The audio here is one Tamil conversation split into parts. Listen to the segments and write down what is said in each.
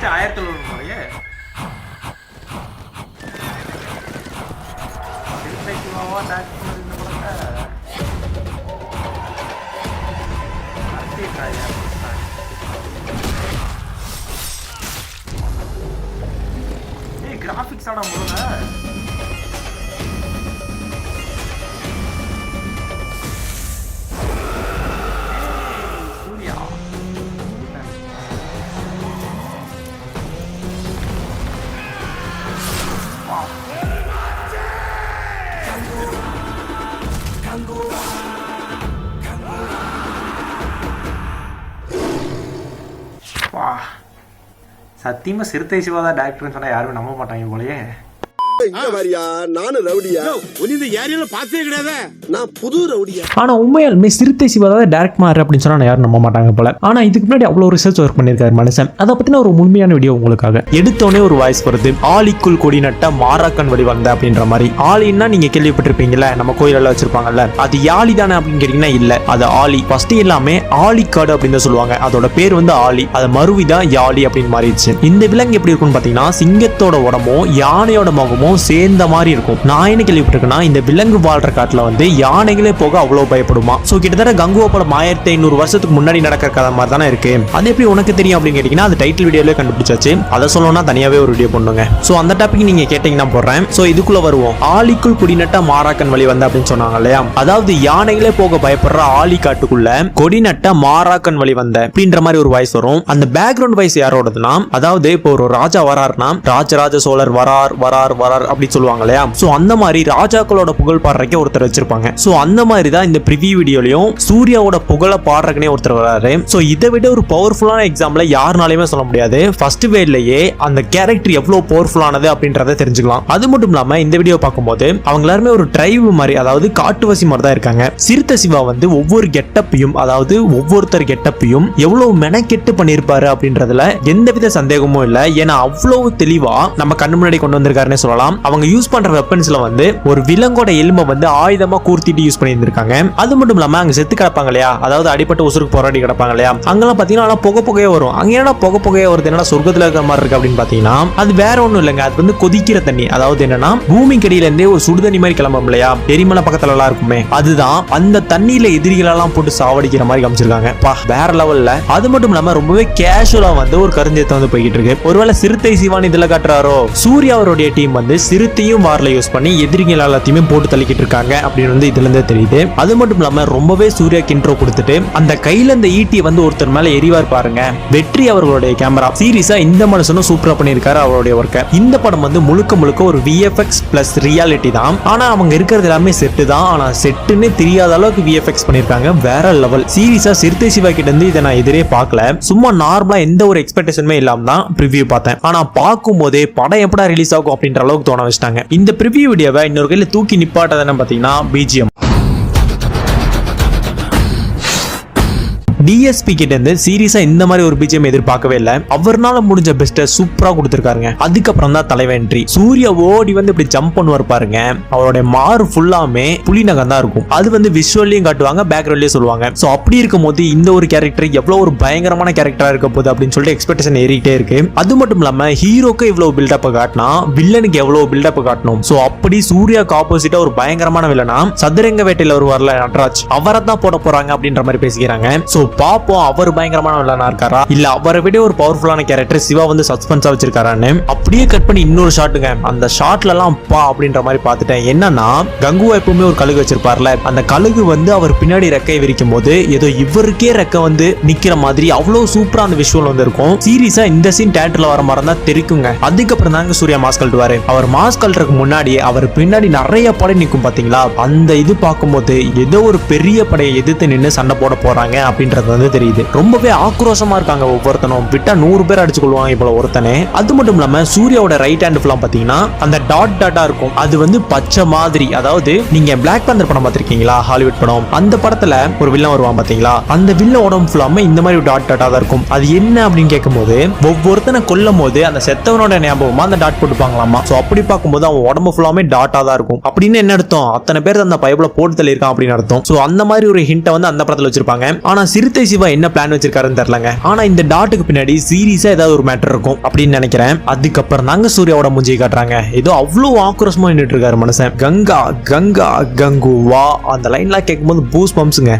ലാസ്റ്റ് ആയിരത്തി തൊള്ളൂറ് வா. சத்தியமா சிறுத்தை சிவா தான் டேரக்டர்னு சொன்னால் யாருமே நம்ப மாட்டாங்க போலயே. ஆனா உண்மையாலுமே சிறுத்தை சிவா தான் டேரக்ட் மாறு அப்படின்னு சொன்னா யாரும் நம்ப மாட்டாங்க போல. ஆனா இதுக்கு முன்னாடி அவ்வளவு ரிசர்ச் ஒர்க் பண்ணியிருக்காரு மனுஷன். அதை பத்தின ஒரு முழுமையான வீடியோ உங்களுக்காக. எடுத்தோடனே ஒரு வாய்ஸ் வருது. ஆலிக்குள் கொடி நட்ட மாறாக்கன் வழி வந்த அப்படின்ற மாதிரி. ஆலின்னா நீங்க கேள்விப்பட்டிருப்பீங்கல்ல நம்ம கோயிலெல்லாம் வச்சிருப்பாங்கல்ல. அது யாழி தானே அப்படின்னு கேட்டீங்கன்னா இல்ல. அது ஆலி. ஃபர்ஸ்ட் எல்லாமே ஆலிக்காடு அப்படின்னு தான் சொல்லுவாங்க. அதோட பேர் வந்து ஆலி. அது மறுவிதான் யாழி அப்படின்னு மாறிடுச்சு. இந்த விலங்கு எப்படி இருக்கும்னு பாத்தீங்கன்னா சிங்கத்தோட உடம்பும் யானையோட முகமும் சேர்ந்த மாதிரி இருக்கும். நான் என்ன கேள்விப்பட்டிருக்கேன்னா இந்த விலங்கு வாழ்ற காட்டுல வந்து யானைகளே போக அவ்வளவு பயப்படுமா? சோ கிட்டத்தட்ட கங்குவா படம் ஆயிரத்தி ஐநூறு வருஷத்துக்கு முன்னாடி நடக்கிற கதை மாதிரி தானே இருக்கு. அது எப்படி உனக்கு தெரியும் அப்படின்னு கேட்டீங்கன்னா அது டைட்டில் வீடியோல கண்டுபிடிச்சாச்சு. அதை சொல்லணும்னா தனியாவே ஒரு வீடியோ பண்ணுங்க சோ அந்த டாபிக் நீங்க கேட்டீங்கன்னா போடுறேன். சோ இதுக்குள்ள வருவோம். ஆலிக்குள் குடிநட்ட மாறாக்கன் வழி வந்து அப்படின்னு சொன்னாங்க இல்லையா? அதாவது யானைகளே போக பயப்படுற ஆலி காட்டுக்குள்ள கொடிநட்ட மாறாக்கன் வழி வந்த அப்படின்ற மாதிரி ஒரு வாய்ஸ் வரும். அந்த பேக்ரவுண்ட் வாய்ஸ் யாரோடதுன்னா அதாவது இப்போ ஒரு ராஜா வராருனா ராஜராஜ சோழர் வரார் வரார் வரார் அப்படின்னு சொல்லுவாங்க இல்லையா? சோ அந்த மாதிரி ராஜாக்களோட புகழ் பாடுறக்கே ஒருத்தர் வச்சிருப்பாங்க. சோ அந்த மாதிரி தான் இந்த ப்ரிவியூ வீடியோலையும் சூர்யாவோட புகழை பாடுறக்குனே ஒருத்தர் வராரு சோ இதை விட ஒரு பவர்ஃபுல்லான எக்ஸாம்பிள் யாருனாலையுமே சொல்ல முடியாது. ஃபர்ஸ்ட் வேட்லயே அந்த கேரக்டர் எவ்வளவு பவர்ஃபுல்லானது அப்படின்றத தெரிஞ்சுக்கலாம். அது மட்டும் இல்லாம இந்த வீடியோ பார்க்கும்போது அவங்க எல்லாருமே ஒரு ட்ரைவ் மாதிரி அதாவது காட்டுவாசி மாதிரி தான் இருக்காங்க. சிறுத்தை சிவா வந்து ஒவ்வொரு கெட்டப்பையும் அதாவது ஒவ்வொருத்தர் கெட்டப்பையும் எவ்வளவு மெனக்கெட்டு பண்ணியிருப்பாரு அப்படின்றதுல எந்தவித சந்தேகமும் இல்லை. ஏன்னா அவ்வளவு தெளிவா நம்ம கண்ணு முன்னாடி கொண்டு வந்திருக்காருன்னு சொல்லலாம். அவங்க யூஸ் பண்ற வெப்பன்ஸ்ல வந்து ஒரு விலங்கோட எலும்பை வந்து ஆயுதமா கூர்த்திட்டு யூஸ் பண்ணியிருந்திருக்காங்க. அது மட்டும் இல்லாம அங்க செத்து கிடப்பாங்க இல்லையா? அதாவது அடிப்பட்ட உசுருக்கு போராடி கிடப்பாங்க இல்லையா? அங்கெல்லாம் பாத்தீங்கன்னா புகை புகையே வரும். அங்க என்ன புகை புகையே வருது? என்னடா சொர்க்கத்துல இருக்கிற மாதிரி இருக்கு அப்படின்னு பாத்தீங்கன்னா அது வேற ஒண்ணும் இல்லைங்க. அது வந்து கொதிக்கிற தண்ணி. அதாவது என்னன்னா பூமிக்கு கடியில இருந்தே ஒரு சுடுதண்ணி மாதிரி கிளம்பும் இல்லையா? எரிமலை பக்கத்துல எல்லாம் இருக்குமே. அதுதான் அந்த தண்ணியில எதிரிகளெல்லாம் போட்டு சாவடிக்கிற மாதிரி காமிச்சிருக்காங்க. வேற லெவல்ல அது மட்டும் இல்லாம ரொம்பவே கேஷுவலா வந்து ஒரு கருஞ்சத்தை வந்து போய்கிட்டு இருக்கு. ஒருவேளை சிறுத்தை சிவான் இதுல காட்டுறாரோ? சூர்யா அவருடைய டீம் வந்து சிறுத்தையும் வார்ல யூஸ் பண்ணி எதிரிகள் எல்லாத்தையுமே போட்டு தள்ளிக்கிட்டு இருக்காங்க அப்படின்னு வந்து இதுல இருந்தே தெரியுது. அது மட்டும் இல்லாம ரொம்பவே சூர்யா இன்ட்ரோ கொடுத்துட்டு அந்த கையில இந்த ஈட்டியை வந்து ஒருத்தர் மேல எரிவார் பாருங்க. வெற்றி அவர்களுடைய கேமரா சீரியஸா இந்த மனுஷனும் சூப்பரா பண்ணியிருக்காரு அவருடைய ஒர்க்கை இந்த படம் வந்து முழுக்க முழுக்க ஒரு விஎஃப்எக்ஸ் பிளஸ் ரியாலிட்டி தான். ஆனா அவங்க இருக்கிறது எல்லாமே செட்டு தான். ஆனா செட்டுன்னு தெரியாத அளவுக்கு விஎஃப்எக்ஸ் பண்ணியிருக்காங்க. வேற லெவல் சீரியஸா சிறுத்தை சிவா கிட்ட இருந்து இதை நான் எதிரே பார்க்கல. சும்மா நார்மலா எந்த ஒரு எக்ஸ்பெக்டேஷனுமே இல்லாம தான் ப்ரிவியூ பார்த்தேன். ஆனா பார்க்கும் போதே படம் எப்படா ரிலீஸ் ஆகும் அப்படின்ற அளவுக்கு தோண வச்சிட்டாங்க. இந்த ப்ரிவியூ வீடியோவை இன்னொரு கையில் தூக்கி நிப்பாட்டதுன்னு பாத்தீங்கன்னா பிஜிஎம் டிஎஸ்பி கிட்ட இருந்து சீரியஸா இந்த மாதிரி ஒரு பிஜிஎம் எதிர்பார்க்கவே இல்லை. அவர்னால முடிஞ்ச பெஸ்ட்டை சூப்பரா கொடுத்துருக்காருங்க. அதுக்கப்புறம் தான் தலைவென்றி சூர்யா ஓடி வந்து இப்படி ஜம்ப் பண்ணுவார் பாருங்க. அவருடைய மாறு ஃபுல்லாமே புலி நகம் தான் இருக்கும். அது வந்து விஷுவல்லையும் காட்டுவாங்க பேக்ரவுண்ட்லயும் சொல்லுவாங்க. ஸோ அப்படி இருக்கும் போது இந்த ஒரு கேரக்டர் எவ்வளவு ஒரு பயங்கரமான கேரக்டரா இருக்க போகுது அப்படின்னு சொல்லிட்டு எக்ஸ்பெக்டேஷன் ஏறிட்டே இருக்கு. அது மட்டும் இல்லாம ஹீரோக்கு இவ்வளவு பில்டப் காட்டினா வில்லனுக்கு எவ்வளவு பில்டப் காட்டணும். ஸோ அப்படி சூர்யாக்கு ஆப்போசிட்டா ஒரு பயங்கரமான வில்லனா சதுரங்க வேட்டையில வருவார்ல நட்ராஜ். அவரை தான் போட போறாங்க அப்படின்ற மாதிரி பேசிக்கிறாங்க. ஸோ பார்ப்போம் அவர் பயங்கரமான வில்லனா இருக்காரா? இல்ல அவரை விட ஒரு பவர்ஃபுல்லான கேரக்டர் சிவா வந்து சஸ்பென்ஸா வச்சிருக்காரான்னு அப்படியே கட் பண்ணி இன்னொரு ஷாட்டுங்க அந்த ஷாட்ல எல்லாம் பா அப்படின்ற மாதிரி பார்த்துட்டேன். என்னன்னா கங்குவா எப்பவுமே ஒரு கழுகு வச்சிருப்பார்ல. அந்த கழுகு வந்து அவர் பின்னாடி ரெக்கை விரிக்கும் போது ஏதோ இவருக்கே ரெக்கை வந்து நிக்கிற மாதிரி அவ்வளவு சூப்பரா அந்த விஷுவல் வந்து இருக்கும் சீரியஸா இந்த சீன் தேட்டர்ல வர மாதிரி தான் தெரிக்குங்க. அதுக்கப்புறம் தாங்க சூர்யா மாஸ்க் கழட்டுவாரு. அவர் மாஸ்க் கழட்டுறதுக்கு முன்னாடி அவர் பின்னாடி நிறைய படை நிற்கும் பாத்தீங்களா? அந்த இது பார்க்கும்போது ஏதோ ஒரு பெரிய படையை எதிர்த்து நின்று சண்டை போட போறாங்க அப்படின்றது வந்து தெரியுது. ரொம்பவே ஆக்ரோஷமா இருக்காங்க ஒவ்வொருத்தனும். விட்டா நூறு பேர் அடிச்சு கொள்வாங்க இப்போ ஒருத்தனே. அது மட்டும் இல்லாம சூர்யாவோட ரைட் ஹேண்ட் ஃபுல்லாம் பாத்தீங்கன்னா அந்த டாட் டாட்டா இருக்கும். அது வந்து பச்சை மாதிரி. அதாவது நீங்க பிளாக் பேந்தர் படம் பார்த்திருக்கீங்களா? ஹாலிவுட் படம். அந்த படத்துல ஒரு வில்லன் வருவான் பாத்தீங்களா அந்த வில்லன் உடம்பு ஃபுல்லாம இந்த மாதிரி டாட் டாட்டா தான் இருக்கும். அது என்ன அப்படின்னு கேட்கும்போது ஒவ்வொருத்தனை கொல்லும் போது அந்த செத்தவனோட ஞாபகமா அந்த டாட் போட்டுப்பாங்களாமா? சோ அப்படி பார்க்கும்போது அவன் உடம்பு ஃபுல்லாமே டாட்டா தான் இருக்கும். அப்படின்னு என்ன அர்த்தம்? அத்தனை பேர் அந்த பைப்ல போட்டு தள்ளியிருக்கான் அப்படின்னு அர்த்தம். சோ அந்த மாதிரி ஒரு ஹிண்ட்டை வந்து அந்த படத்துல வச்சிருப்பாங்க. ஆனா சிறு சிறுத்தை சிவா என்ன பிளான் வச்சிருக்காருன்னு தெரியலங்க. ஆனா இந்த டாட்டுக்கு பின்னாடி சீரியஸா ஏதாவது ஒரு மேட்டர் இருக்கும் அப்படின்னு நினைக்கிறேன். அதுக்கப்புறம் தாங்க சூர்யாவோட மூஞ்சியை காட்டுறாங்க. ஏதோ அவ்வளவு ஆக்ரோஷமா நின்றுட்டு இருக்காரு மனுஷன். கங்கா கங்கா கங்கு வா அந்த லைன்லாம் கேட்கும்போது பூஸ் பம்ப்ஸுங்க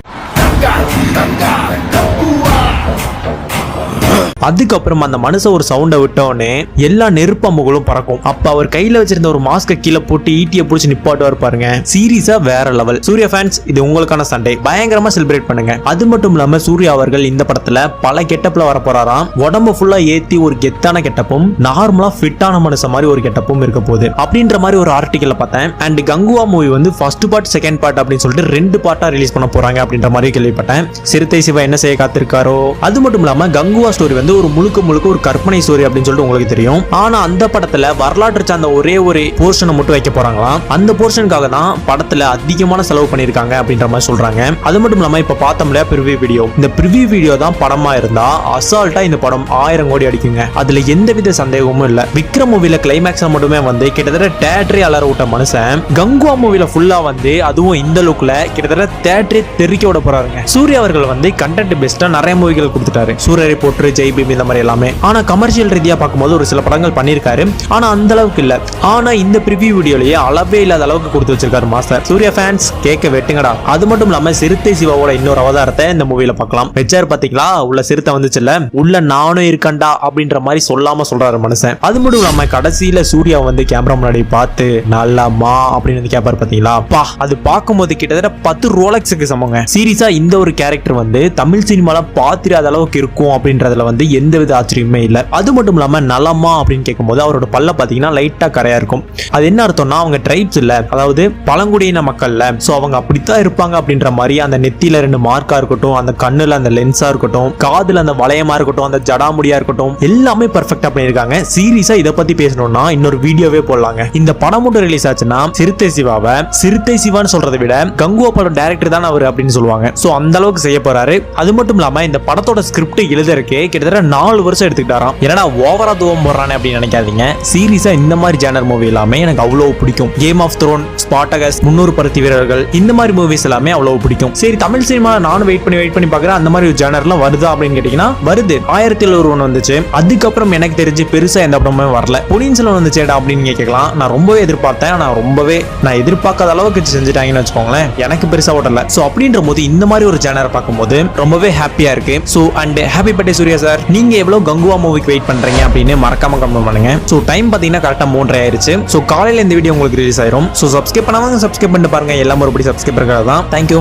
அதுக்கப்புறம் அந்த மனுஷன் ஒரு சவுண்டை விட்டோடனே எல்லா நெருப்பம்புகளும் பறக்கும். அப்ப அவர் கையில வச்சிருந்த ஒரு மாஸ்க கீழே போட்டு ஈட்டியை பிடிச்சி நிப்பாட்டுவார் பாருங்க. சீரியஸா வேற லெவல் சூர்யா ஃபேன்ஸ் இது உங்களுக்கான சண்டே பயங்கரமா செலிப்ரேட் பண்ணுங்க. அது மட்டும் இல்லாம சூர்யா அவர்கள் இந்த படத்துல பல கெட்டப்ல வர போறாராம். உடம்பு ஃபுல்லா ஏத்தி ஒரு கெத்தான கெட்டப்பும் நார்மலா ஃபிட்டான மனுஷன் மாதிரி ஒரு கெட்டப்பும் இருக்க போகுது. அப்படின்ற மாதிரி ஒரு ஆர்டிக்கல் பார்த்தேன். அண்ட் கங்குவா மூவி வந்து ஃபர்ஸ்ட் பார்ட் செகண்ட் பார்ட் அப்படின்னு சொல்லிட்டு ரெண்டு பார்ட்டா ரிலீஸ் பண்ண போறாங்க அப்படின்ற மாதிரி கேள்விப்பட்டேன். சிறுத்தை சிவா என்ன செய்ய காத்திருக்காரோ? அது மட்டும் இல்லாம கங்குவா ஸ்டோரி வந்து ஒரு முழுக்க முழுக்க ஒரு கற்பனை ஸ்டோரி அப்படின்னு சொல்லிட்டு உங்களுக்கு தெரியும். ஆனா அந்த படத்துல வரலாற்று சார்ந்த ஒரே ஒரு போர்ஷனை மட்டும் வைக்க போறாங்களாம். அந்த போர்ஷனுக்காக தான் படத்துல அதிகமான செலவு பண்ணிருக்காங்க அப்படின்ற மாதிரி சொல்றாங்க. அது மட்டும் இல்லாம இப்ப பார்த்தோம்ல பிரிவி வீடியோ இந்த பிரிவி வீடியோ தான் படமா இருந்தா அசால்ட்டா இந்த படம் ஆயிரம் கோடி அடிக்குங்க. அதுல எந்தவித சந்தேகமும் இல்ல. விக்ரம் மூவில கிளைமேக்ஸ் மட்டுமே வந்து கிட்டத்தட்ட தேட்டரே அலற விட்ட மனுஷன் கங்குவா மூவில ஃபுல்லா வந்து அதுவும் இந்த லுக்ல கிட்டத்தட்ட தேட்டரே தெரிக்க விட போறாருங்க. சூர்யா அவர்கள் வந்து கண்டென்ட் பெஸ்டா நிறைய மூவிகள் கொடுத்துட்டாரு. சூரிய போற்று ஜெய் பீம் இந்த மாதிரி எல்லாமே. ஆனா கமர்ஷியல் ரீதியா பார்க்கும்போது ஒரு சில படங்கள் பண்ணியிருக்காரு. ஆனா அந்த அளவுக்கு இல்ல. ஆனா இந்த ப்ரிவியூ வீடியோலயே அளவே இல்லாத அளவுக்கு கொடுத்து வச்சிருக்காரு மாஸ்டர். சூர்யா ஃபேன்ஸ் கேட்க வெட்டுங்கடா. அது மட்டும் இல்லாம சிறுத்தை சிவாவோட இன்னொரு அவதாரத்தை இந்த மூவில பார்க்கலாம். வெச்சார் பாத்தீங்களா? உள்ள சிறுத்தை வந்துச்சுல்ல? உள்ள நானும் இருக்கண்டா அப்படின்ற மாதிரி சொல்லாம சொல்றாரு மனுஷன். அது மட்டும் இல்லாம கடைசியில சூர்யா வந்து கேமரா முன்னாடி பார்த்து நல்லாமா அப்படின்னு வந்து கேப்பாரு பாத்தீங்களா? பா அது பார்க்கும்போது கிட்டத்தட்ட பத்து ரோலக்ஸுக்கு சமங்க. சீரியஸா இந்த ஒரு கேரக்டர் வந்து தமிழ் சினிமால பாத்திராத அளவுக்கு இருக்கும் அப்படின்றதுல வந்து எந்தவித ஆச்சரியமே இல்லை. அது மட்டும் இல்லாம நலமா அப்படின்னு கேட்கும்போது அவரோட பல்ல பாத்தீங்கன்னா லைட்டா கரையா இருக்கும். அது என்ன அர்த்தம்னா அவங்க ட்ரைப்ஸ் இல்ல. அதாவது பழங்குடியின மக்கள்ல. சோ அவங்க அப்படித்தான் இருப்பாங்க அப்படின்ற மாதிரி அந்த நெத்தியில ரெண்டு மார்க்கா இருக்கட்டும் அந்த கண்ணுல அந்த லென்ஸா இருக்கட்டும் காதுல அந்த வளையமா இருக்கட்டும் அந்த ஜடாமுடியா இருக்கட்டும் எல்லாமே பர்ஃபெக்டா பண்ணியிருக்காங்க. சீரியஸா இதை பத்தி பேசணும்னா இன்னொரு வீடியோவே போடலாங்க. இந்த படம் மட்டும் ரிலீஸ் ஆச்சுன்னா சிறுத்தை சிவாவை சிறுத்தை சிவான்னு சொல்றதை விட கங்குவா படம் டேரக்டர் தான் அவர் அப்படின்னு சொல்லுவாங்க. சோ அந்த அளவுக்கு செய்ய போறாரு. அது மட்டும் இல்லாம இந்த படத்தோட ஸ்கிரிப்ட் எழுதறக்கே கிட்டத்தட்ட நாலு வருஷம் எடுத்துக்கிட்டாராம்? ஏன்னா ஓவரா தூவம் போடுறானே அப்படின்னு நினைக்காதீங்க. சீரியஸா இந்த மாதிரி ஜேனர் மூவி எல்லாமே எனக்கு அவ்வளவு பிடிக்கும். கேம் ஆஃப் த்ரோன் ஸ்பாட்டகஸ் முன்னூறு பருத்தி வீரர்கள் இந்த மாதிரி மூவிஸ் எல்லாமே அவ்வளவு பிடிக்கும். சரி தமிழ் சினிமா நானும் வெயிட் பண்ணி வெயிட் பண்ணி பாக்குறேன் அந்த மாதிரி ஒரு ஜேனர்லாம் வருதா அப்படின்னு கேட்டீங்கன்னா வருது. ஆயிரத்தி ஒரு ஒன்று வந்துச்சு. அதுக்கப்புறம் எனக்கு தெரிஞ்சு பெருசா எந்த படமே வரல. பொனியின் செல்வன் வந்துச்சேடா அப்படின்னு கேட்கலாம். நான் ரொம்பவே எதிர்பார்த்தேன். நான் ரொம்பவே நான் எதிர்பார்க்காத அளவுக்கு செஞ்சுட்டாங்கன்னு வச்சுக்கோங்களேன். எனக்கு பெருசா ஓடல ஸோ அப்படின்ற போது இந்த மாதிரி ஒரு ஜேனரை பார்க்கும்போது ரொம்பவே ஹாப்பியா இருக்கு. So and happy birthday Suriya sir நீங்க எவ்வளவு கங்குவா மூவிக்கு வெயிட் பண்றீங்க அப்படின்னு மறக்காம கமெண்ட் பண்ணுங்க. ஸோ டைம் பார்த்தீங்கன்னா கரெக்டாக மூன்றரை ஆயிருச்சு. ஸோ காலையில் இந்த வீடியோ உங்களுக்கு ரிலீஸ் ஆயிரும். ஸோ சப்ஸ்கிரைப் பண்ணாமல் சப்ஸ்கிரைப் பண்ணிட்டு பாருங்க. எல்லாம் மறுபடியும் சப்ஸ்கிரைப் இருக்கிறதா தேங்க்யூ